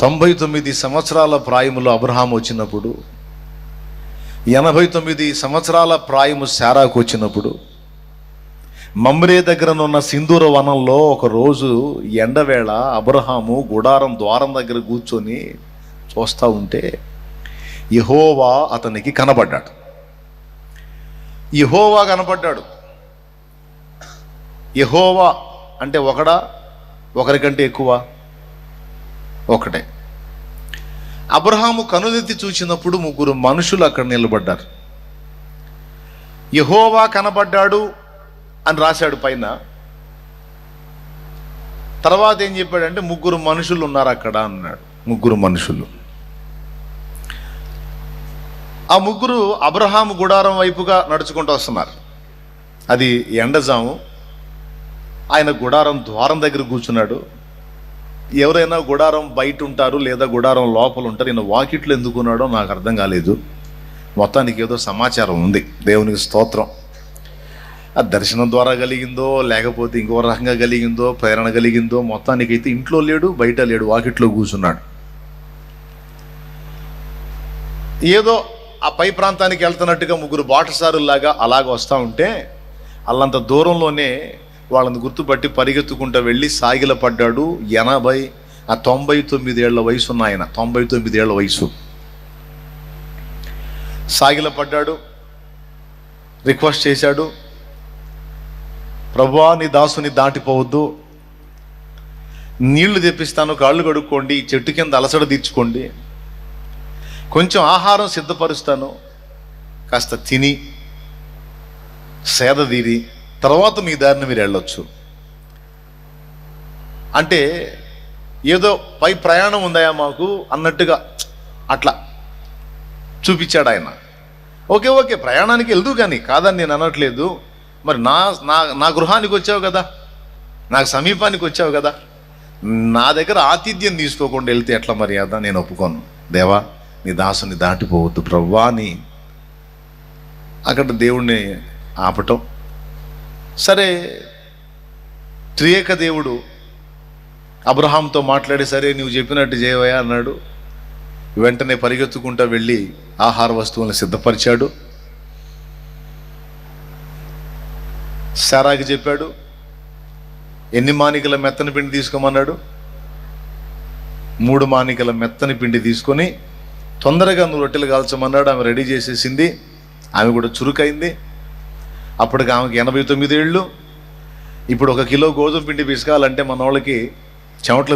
తొంభై తొమ్మిది సంవత్సరాల ప్రాయములో అబ్రహాం వచ్చినప్పుడు ఎనభై తొమ్మిది సంవత్సరాల ప్రాయము శారాకు వచ్చినప్పుడు మమ్రే దగ్గరనున్న సింధూర వనంలో ఒకరోజు ఎండవేళ అబ్రహాము గుడారం ద్వారం దగ్గర కూర్చొని చూస్తూ ఉంటే యహోవా అతనికి కనబడ్డాడు. యహోవా కనబడ్డాడు. యహోవా అంటే ఒకడా ఒకరికంటే ఎక్కువ? ఒకటే. అబ్రహాము కనుదెత్తి చూసినప్పుడు ముగ్గురు మనుషులు అక్కడ నిలబడ్డారు. యహోవా కనబడ్డాడు అని రాశాడు పైన. తర్వాత ఏం చెప్పాడంటే ముగ్గురు మనుషులు ఉన్నారు అక్కడ అన్నాడు. ముగ్గురు మనుషులు. ఆ ముగ్గురు అబ్రహాము గుడారం వైపుగా నడుచుకుంటూ వస్తున్నారు. అది ఎండజాము. ఆయన గుడారం ద్వారం దగ్గర కూర్చున్నాడు. ఎవరైనా గుడారం బయట ఉంటారు లేదా గుడారం లోపల ఉంటారు ఈయన వాకిట్లు ఎందుకున్నాడో నాకు అర్థం కాలేదు. మొత్తానికి ఏదో సమాచారం ఉంది. దేవునికి స్తోత్రం. ఆ దర్శనం ద్వారా కలిగిందో లేకపోతే ఇంకో రకంగా కలిగిందో ప్రేరణ కలిగిందో మొత్తానికి అయితే ఇంట్లో లేడు బయట లేడు వాకిట్లో కూర్చున్నాడు. ఏదో ఆ పై ప్రాంతానికి వెళ్తున్నట్టుగా ముగ్గురు బాటసారుల్లాగా అలాగ వస్తూ ఉంటే అల్లంత దూరంలోనే వాళ్ళని గుర్తుపట్టి పరిగెత్తుకుంటూ వెళ్ళి సాగిల పడ్డాడు ఎనభై ఆ తొంభై తొమ్మిది ఏళ్ళ వయసు ఉన్న ఆయన. తొంభై తొమ్మిది ఏళ్ళ వయసు. సాగిల పడ్డాడు రిక్వెస్ట్ చేశాడు ప్రభువా నీ దాసుని దాటిపోవద్దు. నీళ్ళు తెప్పిస్తాను కాళ్ళు కడుక్కోండి చెట్టు కింద అలసడ తీర్చుకోండి. కొంచెం ఆహారం సిద్ధపరుస్తాను. కాస్త తిని సేద తీరి తర్వాత మీ దారిని మీరు వెళ్ళొచ్చు. అంటే ఏదో పై ప్రయాణం ఉందాయా మాకు అన్నట్టుగా అట్లా చూపించాడు ఆయన. ఓకే ఓకే ప్రయాణానికి వెళ్దు కానీ కాదని నేను అనట్లేదు. మరి నా నా నా గృహానికి వచ్చావు కదా? నాకు సమీపానికి వచ్చావు కదా? నా దగ్గర ఆతిథ్యం తీసుకోకుండా వెళ్తే ఎట్లా మర్యాద నేను ఒప్పుకోను. దేవా నీ దాసుని దాటిపోవద్దు ప్రవ్వా అని అక్కడ దేవుణ్ణి ఆపటం సరే త్రియేక దేవుడు అబ్రహాంతో మాట్లాడి సరే నువ్వు చెప్పినట్టు చేయవయా అన్నాడు. వెంటనే పరిగెత్తుకుంటూ వెళ్ళి ఆహార వస్తువులను సిద్ధపరిచాడు. సారాకి చెప్పాడు ఎన్ని మానికల మెత్తని పిండి తీసుకోమన్నాడు? మూడు మానికల మెత్తని పిండి తీసుకొని తొందరగా నువ్వు రొట్టెలు కాల్చమన్నాడు. ఆమె రెడీ చేసేసింది. ఆమె కూడా చురుకైంది. అప్పటికి ఆమెకి ఎనభై తొమ్మిది ఏళ్ళు. ఇప్పుడు ఒక కిలో గోధుమ పిండి పిసుకాలంటే మన వాళ్ళకి చెమట్లు